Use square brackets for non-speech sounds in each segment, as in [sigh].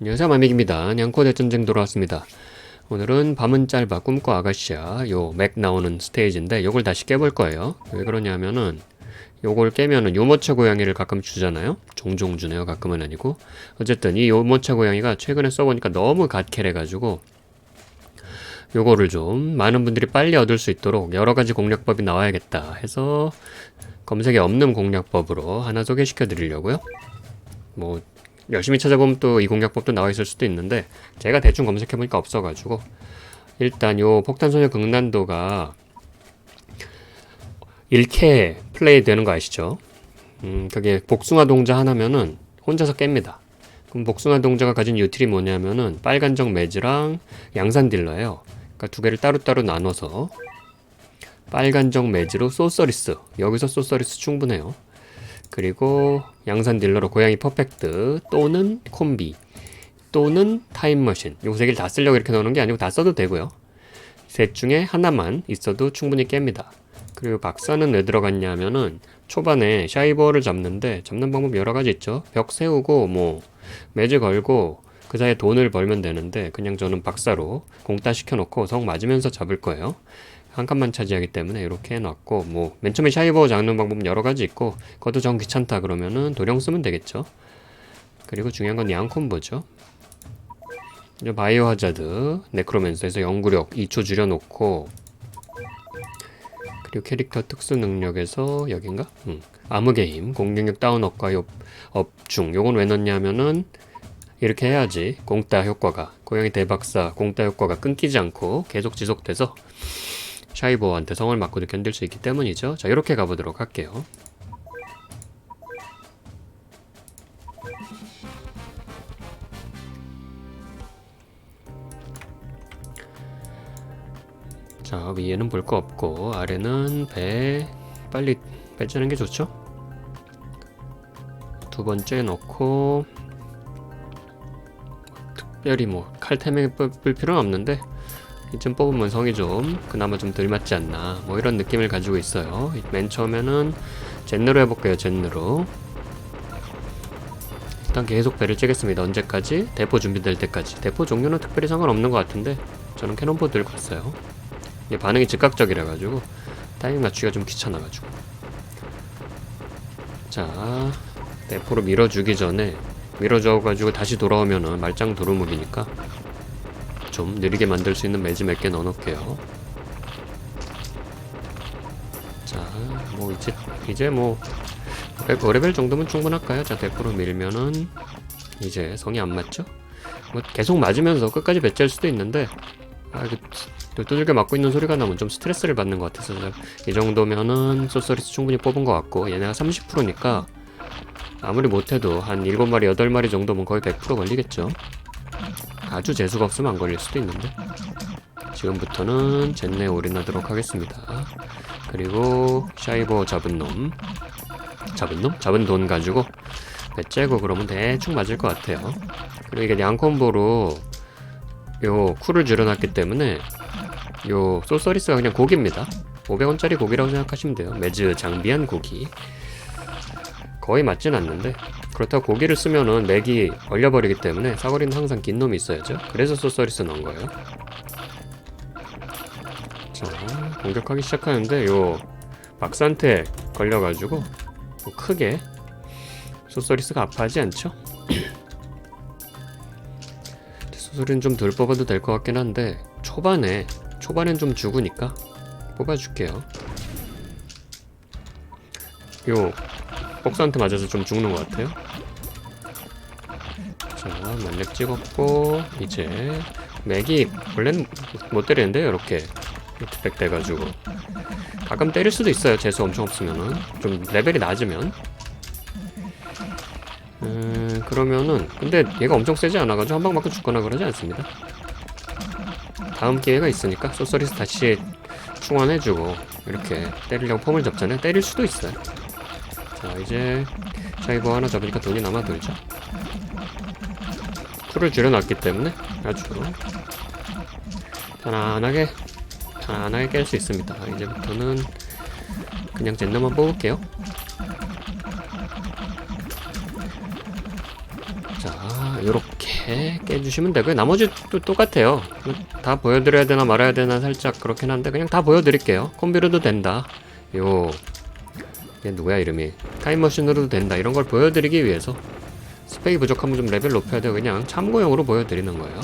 안녕하세요 마믹입니다. 냥코 대전쟁 돌아왔습니다. 오늘은 밤은 짧아 꿈꿔 아가씨야 요 맥 나오는 스테이지인데 요걸 다시 깨볼 거예요. 왜 그러냐면은 요걸 깨면은 요모차 고양이를 가끔 주잖아요. 종종 주네요. 가끔은 아니고. 어쨌든 이 요모차 고양이가 최근에 써보니까 너무 갓캐래가지고 요거를 좀 많은 분들이 빨리 얻을 수 있도록 여러 가지 공략법이 나와야겠다 해서 검색에 없는 공략법으로 하나 소개시켜 드리려고요. 뭐 열심히 찾아보면 또 이 공략법도 나와 있을 수도 있는데 제가 대충 검색해 보니까 없어가지고 일단 요 폭탄소녀 극난도가 1캐 플레이 되는 거 아시죠? 음, 그게 복숭아 동자 하나면은 혼자서 깹니다. 그럼 복숭아 동자가 가진 유틸이 뭐냐면은 빨간정 매즈랑 양산 딜러예요. 그러니까 두 개를 따로따로 나눠서 빨간정 매즈로 소서리스 여기서 소서리스 충분해요. 그리고 양산 딜러로 고양이 퍼펙트 또는 콤비 또는 타임머신 요세 개를 다 쓰려고 이렇게 넣는 게 아니고 다 써도 되고요. 셋 중에 하나만 있어도 충분히 깹니다. 그리고 박사는 왜 들어갔냐면은 초반에 샤이버를 잡는데 잡는 방법 여러 가지 있죠. 벽 세우고 뭐 매즈 걸고 그 사이에 돈을 벌면 되는데 그냥 저는 박사로 공따 시켜놓고 성 맞으면서 잡을 거예요. 한 칸만 차지하기 때문에 이렇게 해놨고 뭐 맨 처음에 샤이버 잡는 방법은 여러 가지 있고 그것도 정 귀찮다 그러면은 도령 쓰면 되겠죠. 그리고 중요한 건 양 콤보죠. 이제 바이오 하자드 네크로맨서에서 연구력 2초 줄여놓고 그리고 캐릭터 특수 능력에서 여긴가? 응. 암흑의 힘, 공격력 다운 업과 업, 업중 요건 왜 넣냐면은 이렇게 해야지 공따 효과가 고양이 대박사 공따 효과가 끊기지 않고 계속 지속돼서 샤이버한테 성을 맞고도 견딜 수 있기 때문이죠. 자 이렇게 가보도록 할게요. 자 위에는 볼 거 없고 아래는 배 빨리 배치는 게 좋죠. 두 번째 넣고 특별히 뭐 칼템에 뽑을 필요는 없는데 이쯤 뽑으면 성이 좀 그나마 좀 덜 맞지 않나 뭐 이런 느낌을 가지고 있어요. 맨 처음에는 젠느로 해볼게요. 젠느로 일단 계속 배를 찌겠습니다. 언제까지? 대포 준비될 때까지. 대포 종류는 특별히 상관없는 것 같은데 저는 캐논포 들고 왔어요. 이게 반응이 즉각적이라 가지고 타이밍 맞추기가 좀 귀찮아 가지고 자 대포로 밀어주기 전에 밀어줘 가지고 다시 돌아오면은 말짱 도루묵이니까 좀 느리게 만들 수 있는 매즈 몇 개 넣어놓을게요 자 뭐 이제 이제 뭐 5레벨 정도면 충분할까요? 자 대포로 밀면은 이제 성이 안 맞죠? 뭐 계속 맞으면서 끝까지 배치할 수도 있는데 아 이거 두들겨 맞고 있는 소리가 나면 좀 스트레스를 받는 것 같아서 이 정도면은 소서리스 충분히 뽑은 것 같고 얘네가 30%니까 아무리 못해도 한 7마리 8마리 정도면 거의 100% 걸리겠죠 아주 재수가 없으면 안 걸릴 수도 있는데. 지금부터는 젠네에 올인하도록 하겠습니다. 그리고 샤이버 잡은 놈. 잡은 놈? 잡은 돈 가지고 배째고 그러면 대충 맞을 것 같아요. 그리고 이게 양콤보로 요 쿨을 줄여놨기 때문에 요 소서리스가 그냥 고기입니다. 500원짜리 고기라고 생각하시면 돼요. 매즈 장비한 고기. 거의 맞진 않는데 그렇다고 고기를 쓰면은 맥이 얼려버리기 때문에 사거리는 항상 긴 놈이 있어야죠. 그래서 소서리스 넣은 거예요. 자 공격하기 시작하는데 요 박스한테 걸려가지고 뭐 크게 소서리스가 아파하지 않죠? [clears throat] 소설은 좀덜 뽑아도 될 것 같긴 한데 초반에 초반엔 좀 죽으니까 뽑아줄게요. 요 복사한테 맞아서 좀 죽는 것 같아요 자 만렙 찍었고 이제 맥이 원래는 못 때리는데 이렇게 히트백 돼가지고 가끔 때릴 수도 있어요 재수 엄청 없으면은 좀 레벨이 낮으면 음, 그러면은 근데 얘가 엄청 세지 않아가지고 한 방 맞고 죽거나 그러지 않습니다. 다음 기회가 있으니까 소서리스 다시 충원해주고 이렇게 때리려고 폼을 잡잖아요. 때릴 수도 있어요. 자 이제 샤이버 하나 잡으니까 돈이 남아 돌죠. 쿨을 줄여놨기 때문에 아주 편안하게 편안하게 깰 수 있습니다. 이제부터는 그냥 젠너만 뽑을게요. 자 이렇게 깨주시면 되고요. 나머지 도 똑같아요. 다 보여드려야 되나 말아야 되나 살짝 그렇긴 한데 그냥 다 보여드릴게요. 콤비로도 된다. 요, 얘 누구야 이름이? 타임머신으로도 된다. 이런 걸 보여드리기 위해서 스펙이 부족하면 좀 레벨 높여야 돼요. 그냥 참고용으로 보여드리는 거예요.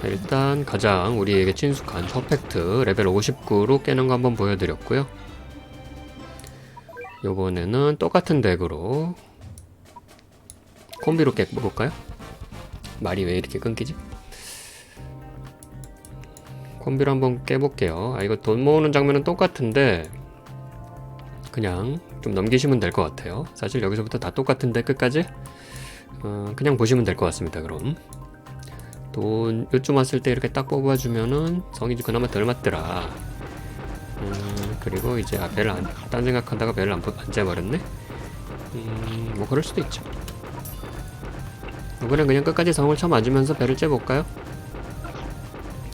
자, 일단 가장 우리에게 친숙한 퍼펙트 레벨 59로 깨는 거 한번 보여드렸고요. 요번에는 똑같은 덱으로 콤비로 깨볼까요? 말이 왜 이렇게 끊기지? 콤비로 한번 깨볼게요. 아 이거 돈 모으는 장면은 똑같은데 그냥 좀 넘기시면 될 것 같아요. 사실 여기서부터 다 똑같은데 끝까지 어, 그냥 보시면 될 것 같습니다. 그럼 돈 요쯤 왔을 때 이렇게 딱 뽑아주면은 성이 그나마 덜 맞더라. 음, 그리고 이제 아, 벨을 안, 딴 생각하다가 벨을 안, 안 재버렸네? 음, 뭐 그럴 수도 있죠. 이번엔 그냥 끝까지 성을 쳐 맞으면서 배를 째볼까요?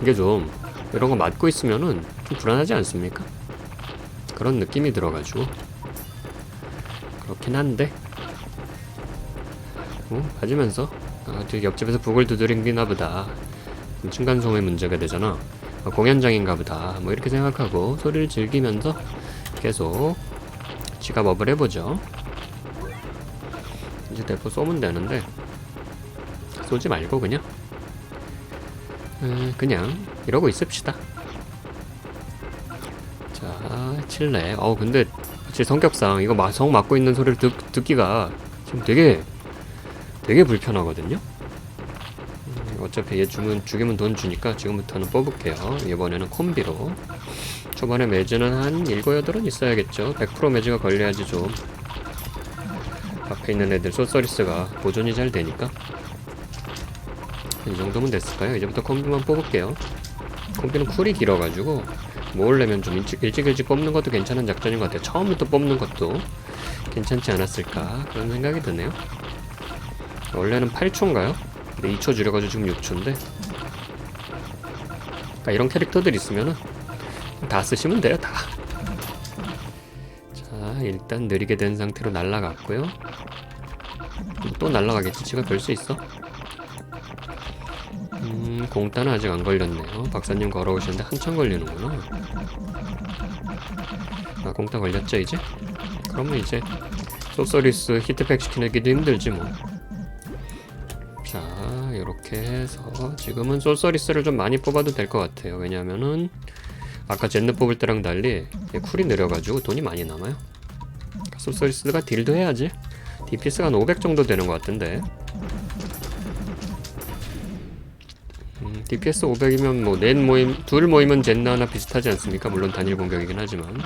이게 좀 이런 거 맞고 있으면은 좀 불안하지 않습니까? 그런 느낌이 들어가지고. 그렇긴 한데. 어? 맞으면서? 아, 저 옆집에서 북을 두드리나 보다. 그럼 층간소음의 문제가 되잖아. 아, 공연장인가 보다. 뭐 이렇게 생각하고 소리를 즐기면서 계속 지갑업을 해보죠. 이제 대포 쏘면 되는데. 쏘지 말고 그냥. 음, 그냥 이러고 있읍시다 자 칠레. 어 근데 제 성격상 이거 마- 성 맞고 있는 소리를 듣, 듣기가 지금 되게 되게 불편하거든요? 음, 어차피 얘 주면 죽이면 돈 주니까 지금부터는 뽑을게요. 이번에는 콤비로. 초반에 매즈는 한 7, 8은 있어야겠죠. 100% 매즈가 걸려야지 좀. 앞에 있는 애들 소서리스가 보존이 잘 되니까. 이 정도면 됐을까요? 이제부터 콤비만 뽑을게요. 콤비는 쿨이 길어가지고 모으려면 좀 일찍, 일찍 일찍 뽑는 것도 괜찮은 작전인 것 같아요. 처음부터 뽑는 것도 괜찮지 않았을까 그런 생각이 드네요. 원래는 8초인가요? 근데 2초 줄여가지고 지금 6초인데 그러니까 이런 캐릭터들 있으면은 다 쓰시면 돼요 다. 자 일단 느리게 된 상태로 날라갔고요. 또 날라가겠지 지가 별 수 있어. 음, 공따는 아직 안 걸렸네요. 박사님 걸어오시는데 한참 걸리는구나. 아, 공따 걸렸죠, 이제? 그러면 이제 소서리스 히트팩 시키기도 힘들지 뭐. 자, 이렇게 해서 지금은 소서리스를 좀 많이 뽑아도 될 것 같아요. 왜냐면은 아까 젠느 뽑을 때랑 달리 얘 쿨이 느려가지고 돈이 많이 남아요. 소서리스가 딜도 해야지. DPS가 한 500 정도 되는 것 같은데. DPS 500이면 뭐 넷 모임 둘 모이면 젠나 하나 비슷하지 않습니까? 물론 단일 공격이긴 하지만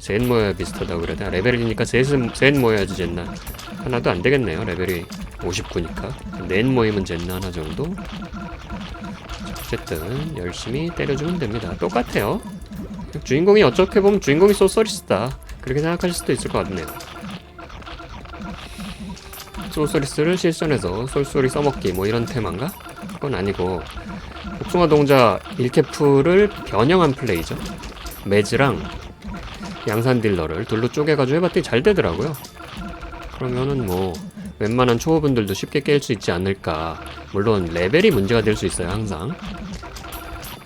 셋 모여야 비슷하다고 그래야 되나? 레벨이니까 셋은 셋 모여야지 젠나 하나도 안 되겠네요. 레벨이 59니까 넷 모이면 젠나 하나 정도. 어쨌든 열심히 때려주면 됩니다. 똑같아요. 주인공이 어떻게 보면 주인공이 소서리스다 그렇게 생각하실 수도 있을 것 같네요. 소서리스를 실전에서 쏠쏠이 써먹기 뭐 이런 테마인가? 그건 아니고 복숭아 동자 1캐프를 변형한 플레이죠. 매즈랑 양산 딜러를 둘로 쪼개가지고 해봤더니 잘 되더라고요. 그러면은 뭐 웬만한 초보분들도 쉽게 깰 수 있지 않을까. 물론 레벨이 문제가 될 수 있어요 항상.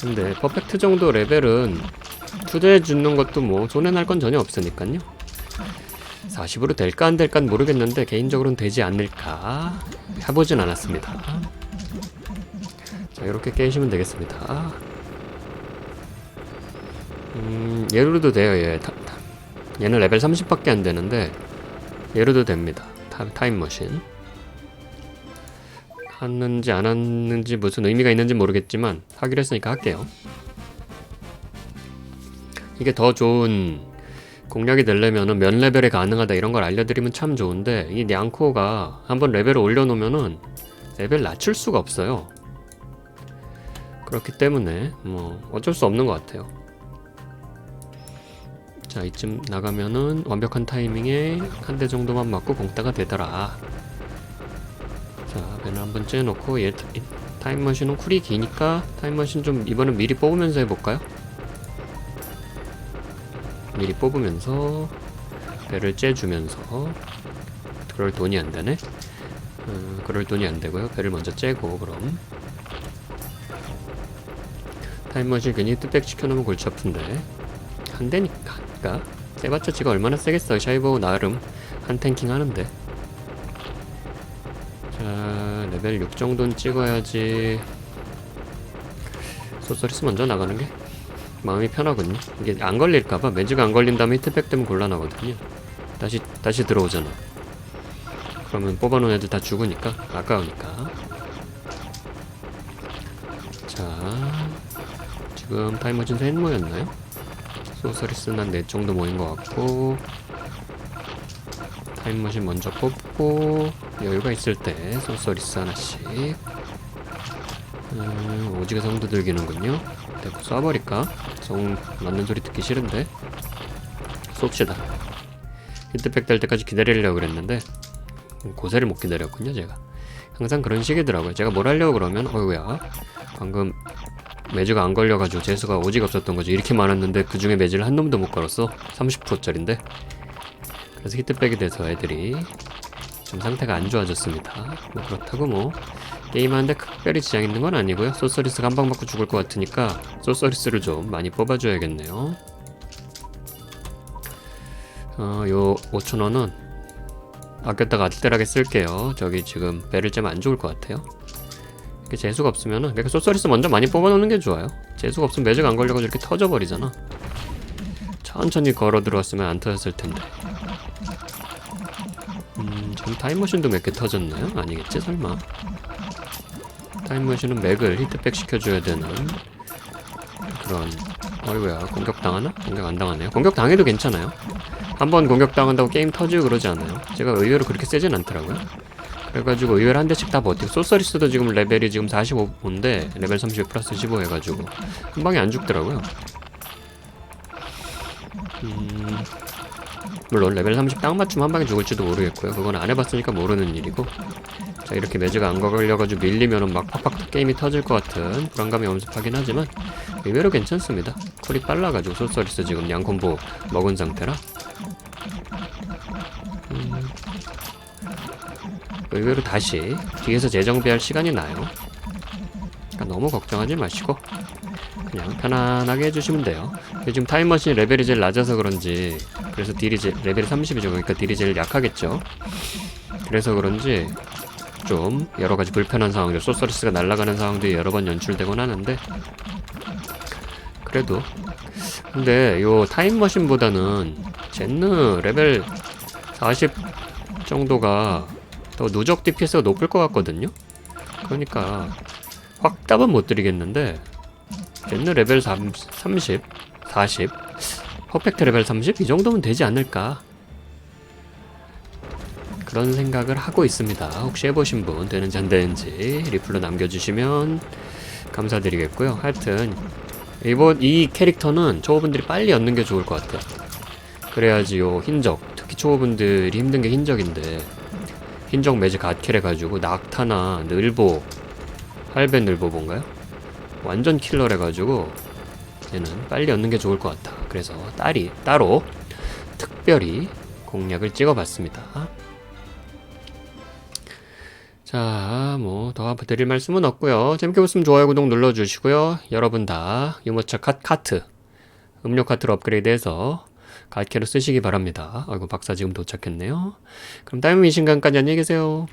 근데 퍼펙트 정도 레벨은 투자해 주는 것도 뭐 손해 날 건 전혀 없으니까요. 40으로 될까 안 될까 모르겠는데 개인적으로는 되지 않을까 해보진 않았습니다. 자 이렇게 깨시면 되겠습니다. 음 얘로도 돼요 얘. 타, 타. 얘는 레벨 30밖에 안 되는데 얘로도 됩니다. 타, 타임머신. 하는지 안 하는지 무슨 의미가 있는지 모르겠지만 하기로 했으니까 할게요. 이게 더 좋은 공략이 되려면은 몇 레벨에 가능하다 이런 걸 알려드리면 참 좋은데 이 냥코가 한번 레벨을 올려놓으면은 레벨 낮출 수가 없어요. 그렇기 때문에 뭐 어쩔 수 없는 것 같아요. 자 이쯤 나가면은 완벽한 타이밍에 한 대 정도만 맞고 공따가 되더라. 자 배를 한번 째 놓고 얘 타- 이 타임머신은 쿨이 기니까 타임머신 좀 이번엔 미리 뽑으면서 해볼까요? 미리 뽑으면서 배를 째주면서 그럴 돈이 안 되네 음, 그럴 돈이 안 되고요. 배를 먼저 째고 그럼 타임머신 괜히 뜻백 시켜놓으면 골치 아픈데. 안 되니까 그니까. 세봤자 지가 얼마나 세겠어. 샤이보 나름 한 탱킹 하는데. 자 레벨 6 정도는 찍어야지. 소서리스 먼저 나가는 게 마음이 편하군요. 이게 안 걸릴까봐. 매즈가 안 걸린 다음에 히트백 되면 곤란하거든요. 다시 다시 들어오잖아. 그러면 뽑아놓은 애들 다 죽으니까 아까우니까. 자 지금 타임머신 셋 모였나요? 소서리스는 한 4 정도 모인 것 같고 타임머신 먼저 뽑고 여유가 있을 때 소서리스 하나씩. 음, 오지게 성도 들기는군요. 대고 쏴버릴까? 성 맞는 소리 듣기 싫은데? 쏩시다. 히트팩 될 때까지 기다리려고 그랬는데 고세를 못 기다렸군요 제가. 항상 그런 식이더라고요. 제가 뭘 하려고 그러면 어이구야. 방금 매주가 안 걸려가지고 재수가 오지가 없었던 거죠. 이렇게 많았는데 그 중에 매주를 한 놈도 못 걸었어. 30%짜린데. 그래서 히트백이 돼서 애들이 좀 상태가 안 좋아졌습니다. 뭐 그렇다고 뭐 게임하는데 특별히 지장 있는 건 아니고요. 소서리스가 한 방 맞고 죽을 것 같으니까 소서리스를 좀 많이 뽑아줘야겠네요. 어, 요 5천원은 아꼈다가 아찔하게 쓸게요. 저기 지금 배를 째면 안 좋을 것 같아요 재수가 없으면은 그러니까 소서리스 먼저 많이 뽑아놓는 게 좋아요. 재수가 없으면 매주가 안 걸려가지고 이렇게 터져버리잖아. 천천히 걸어 들어왔으면 안 터졌을 텐데. 음 지금 타임머신도 몇 개 터졌나요? 아니겠지 설마? 타임머신은 맥을 히트백 시켜줘야 되는 그런 어이구야 공격당하나? 공격 안 당하네요. 공격 당해도 괜찮아요. 한번 공격당한다고 게임 터지고 그러지 않아요. 제가 의외로 그렇게 세진 않더라고요 그래가지고 의외로 한 대씩 다 버티고 소서리스도 지금 레벨이 지금 45인데 레벨 30 플러스 15 해가지고 한 방에 안 죽더라고요. 음, 물론 레벨 30 딱 맞춤 한 방에 죽을지도 모르겠고요. 그건 안 해봤으니까 모르는 일이고. 자 이렇게 매즈가 안 걸려가지고 밀리면은 막 팍팍 게임이 터질 것 같은 불안감이 엄습하긴 하지만 의외로 괜찮습니다. 쿨이 빨라가지고 소서리스 지금 양콤보 먹은 상태라 의외로 다시 뒤에서 재정비할 시간이 나요. 그러니까 너무 걱정하지 마시고 그냥 편안하게 해주시면 돼요. 지금 타임머신 레벨이 제일 낮아서 그런지 그래서 딜이 제, 레벨이 30이죠. 그러니까 딜이 제일 약하겠죠. 그래서 그런지 좀 여러가지 불편한 상황들 소서리스가 날아가는 상황들이 여러 번 연출되곤 하는데 그래도 근데 요 타임머신보다는 젠느 레벨 40 정도가 더 누적 DPS가 높을 것 같거든요? 그러니까 확답은 못 드리겠는데 젠느 레벨 3, 30, 40 퍼펙트 레벨 30? 이 정도면 되지 않을까? 그런 생각을 하고 있습니다. 혹시 해보신 분 되는지 안 되는지 리플로 남겨주시면 감사드리겠고요. 하여튼 이번 이 캐릭터는 초보분들이 빨리 얻는 게 좋을 것 같아요. 그래야지 요 흰적 특히 초보분들이 힘든 게 흰적인데 흰적 매즈 갓킬 해 가지고 낙타나 늘보 할배 늘보 뭔가요? 완전 킬러래 가지고 얘는 빨리 얻는 게 좋을 것 같아. 그래서 딸이 따로 특별히 공략을 찍어봤습니다. 자, 뭐 더 드릴 말씀은 없고요. 재밌게 보시면 좋아요, 구독 눌러주시고요. 여러분 다 유모차 카, 카트 음료 카트로 업그레이드해서 갓캐로 쓰시기 바랍니다. 아이고 박사 지금 도착했네요. 그럼 다음 이 시간까지 안녕히 계세요.